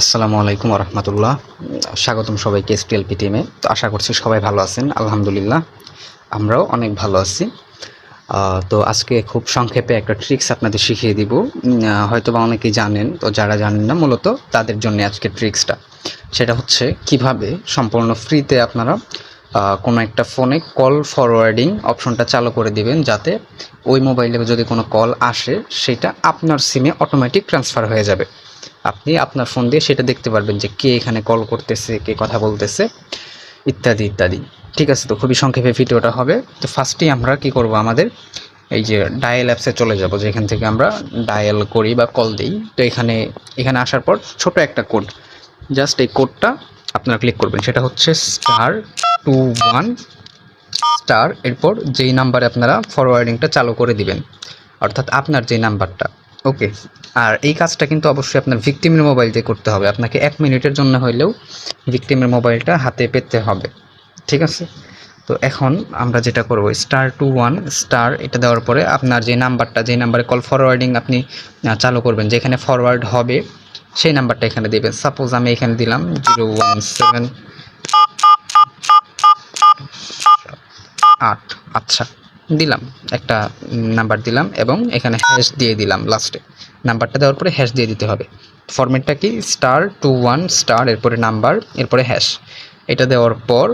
আসসালামু আলাইকুম রহমতুল্লাহ স্বাগতম সবাইকে এসটিএলপি টিমে তো আশা করছি সবাই ভালো আছেন আলহামদুলিল্লাহ। আমরাও অনেক ভালো আছি। তো আজকে খুব সংক্ষেপে একটা ট্রিক্স আপনাদের শিখিয়ে দিব। উম, হয়তো বা অনেকেই জানেন তো যারা জানেন না মূলত তাদের জন্য আজকে ট্রিক্সটা সেটা হচ্ছে কীভাবে সম্পূর্ণ ফ্রিতে আপনারা কোনো একটা ফোনে কল ফরওয়ার্ডিং অপশনটা চালু করে দিবেন যাতে ওই মোবাইলে যদি কোনো কল আসে সেটা আপনার সিমে অটোমেটিক ট্রান্সফার হয়ে যাবে। আপনি আপনার ফোন দিয়ে সেটা দেখতে পারবেন যে কে এখানে কল করতেছে, কে কথা বলতেছে, ইত্যাদি ইত্যাদি। ঠিক আছে তো, খুবই সংক্ষেপে ভিডিওটা হবে। তো ফার্স্টেই আমরা কি করব আমাদের? এই যে ডায়াল অ্যাপসে চলে যাব, যেখান থেকে আমরা ডায়াল করি বা কল দিই। তো এখানে এখানে আসার পর ছোট একটা কোড জাস্ট এই কোডটা আপনারা ক্লিক করবেন। সেটা হচ্ছে স্টার টু ওয়ান স্টার এরপর যেই নাম্বারে আপনারা ফরওয়ার্ডিংটা চালু করে দিবেন। অর্থাৎ আপনার যে নাম্বারটা ওকে আর এই কাজটা কিন্তু অবশ্যই আপনার ভিকটিমের মোবাইল দিয়ে করতে হবে। আপনাকে এক মিনিটের জন্য হইলেও ভিকটিমের মোবাইলটা হাতে পেতে হবে। ঠিক আছে? তো এখন আমরা যেটা করব স্টার টু ওয়ান স্টার এটা দেওয়ার পরে আপনার যে নাম্বারটা, যে নাম্বারে কল ফরওয়ার্ডিং আপনি চালু করবেন, যেখানে ফরওয়ার্ড হবে, সেই নাম্বারটা এখানে দেবেন। সাপোজ আমি এখানে দিলাম জিরো ওয়ান সেভেন, আট আচ্ছা। দিলাম, একটা নাম্বার দিলাম এবং এখানে হ্যাশ দিয়ে দিলাম লাস্টে নাম্বারটা দেওয়ার পরে হ্যাশ দিয়ে দিতে হবে। ফরম্যাটটা কি? স্টার টু ওয়ান স্টার এরপরে নাম্বার এরপরে হ্যাশ এটা দেওয়ার পর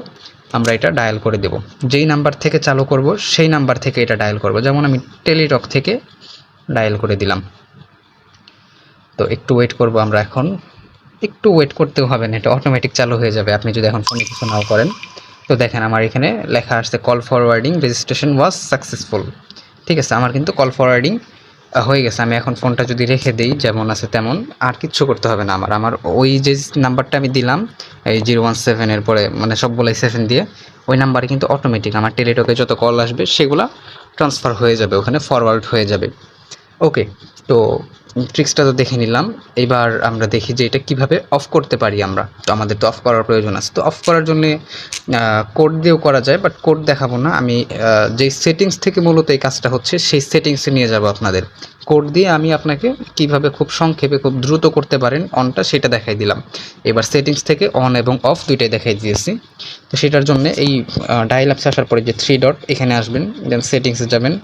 আমরা এটা ডায়াল করে দেব। যেই নাম্বার থেকে চালু করব, সেই নাম্বার থেকে এটা ডায়াল করব। যেমন আমি টেলিটক থেকে ডায়াল করে দিলাম। তো একটু ওয়েট করব আমরা এখন। একটু ওয়েট করতেও হবে না, এটা অটোমেটিক চালু হয়ে যাবে। আপনি যদি এখন ফোনে কিছু নাও করেন। তো দেখেন আমার এখানে লেখা আসছে call forwarding registration was successful ঠিক আছে, আমার কিন্তু কল ফরওয়ার্ডিং হয়ে গেছে। আমি এখন ফোনটা যদি রেখে দিই, যেমন আছে তেমন, আর কিচ্ছু করতে হবে না আমার। আমার ওই যে নাম্বারটা আমি দিলাম, এই জিরো ওয়ান সেভেনের পরে মানে সবগুলোই সেভেন দিয়ে, ওই নাম্বারে কিন্তু অটোমেটিক আমার টেলিটকে যত কল আসবে, সেগুলো ট্রান্সফার হয়ে যাবে, ওখানে ফরওয়ার্ড হয়ে যাবে। ওকে তো ট্রিক্সটা তো দেখে নিলাম। এবার আমরা দেখি যে এটা কীভাবে অফ করতে পারি আমরা। তো আমাদের তো অফ করার প্রয়োজন আছে। তো অফ করার জন্য কোড দিয়েও করা যায় বাট কোড দেখাবো না। আমি যেই সেটিংস থেকে মূলত এই কাজটা হচ্ছে, সেই সেটিংসে নিয়ে যাব আপনাদের। কোড দিয়ে আমি আপনাকে কীভাবে খুব সংক্ষেপে খুব দ্রুত করতে পারেন অনটা সেটা দেখাই দিলাম। এবার সেটিংস থেকে অন এবং অফ দুইটাই দেখাই দিয়েছি। তো সেটার জন্য এই ডায়াল আসার পরে যে থ্রি ডট এখানে আসবেন দেন সেটিংসে যাবেন।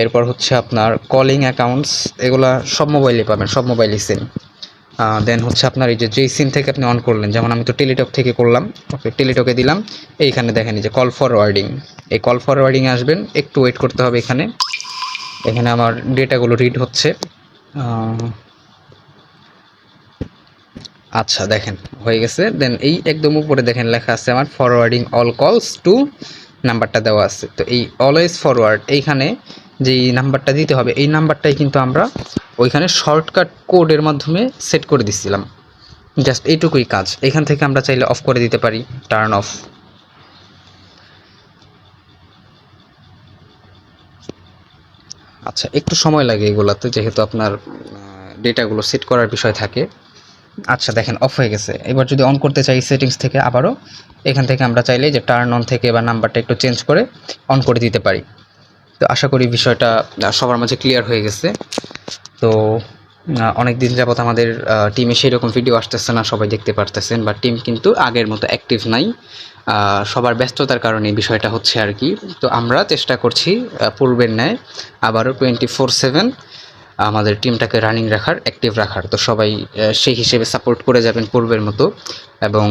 এরপর হচ্ছে আপনার কলিং অ্যাকাউন্টস এগুলা সব মোবাইলে পাবেন, সব মোবাইলই সেম দেন হচ্ছে আপনার এই যে, যেই সিম থেকে আপনি অন করলেন, যেমন আমি তো টেলিটক থেকে করলাম, ওকে টেলিটকে দিলাম, এইখানে দেখেন যে কল ফরওয়ার্ডিং এই কল ফরওয়ার্ডিং আসবেন, একটু ওয়েট করতে হবে এখানে এখানে আমার ডেটাগুলো রিড হচ্ছে আচ্ছা দেখেন, হয়ে গেছে দেন এই একদম উপরে দেখেন লেখা আছে আমার ফরওয়ার্ডিং অল কলস টু নাম্বারটা দেওয়া আছে, তো এই অলওয়েজ ফরওয়ার্ড এইখানে যেই নাম্বারটা দিতে হবে, এই নাম্বারটাই কিন্তু আমরা ওইখানে শর্টকাট কোডের মাধ্যমে সেট করে দিচ্ছিলাম জাস্ট এইটুকুই কাজ। এখান থেকে আমরা চাইলে অফ করে দিতে পারি টার্ন অফ আচ্ছা একটু সময় লাগে এগুলাতে, যেহেতু আপনার ডেটাগুলো সেট করার বিষয় থাকে। আচ্ছা দেখেন অফ হয়ে গেছে। এবার যদি অন করতে চাই সেটিংস থেকে আবারও, এখান থেকে আমরা চাইলে যে টার্ন অন থেকে বা নাম্বারটা একটু চেঞ্জ করে অন করে দিতে পারি। তো আশা করি বিষয়টা সবার মাঝে ক্লিয়ার হয়ে গেছে। তো অনেক দিন যাবত আমাদের টিমে সেই রকম ভিডিও আসতেছে না, সবাই দেখতে পারতেছেন বা টিম কিন্তু আগের মতো অ্যাক্টিভ নাই। সবার ব্যস্ততার কারণে বিষয়টা হচ্ছে আর কি। তো আমরা চেষ্টা করছি পূর্বের ন্যায় আবারও টোয়েন্টি ফোর সেভেন আমাদের টিমটাকে রানিং রাখার অ্যাক্টিভ রাখার। তো সবাই সেই হিসেবে সাপোর্ট করে যাবেন পূর্বের মতো। এবং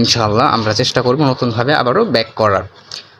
ইনশাআল্লাহ আমরা চেষ্টা করব নতুনভাবে আবারও ব্যাক করার।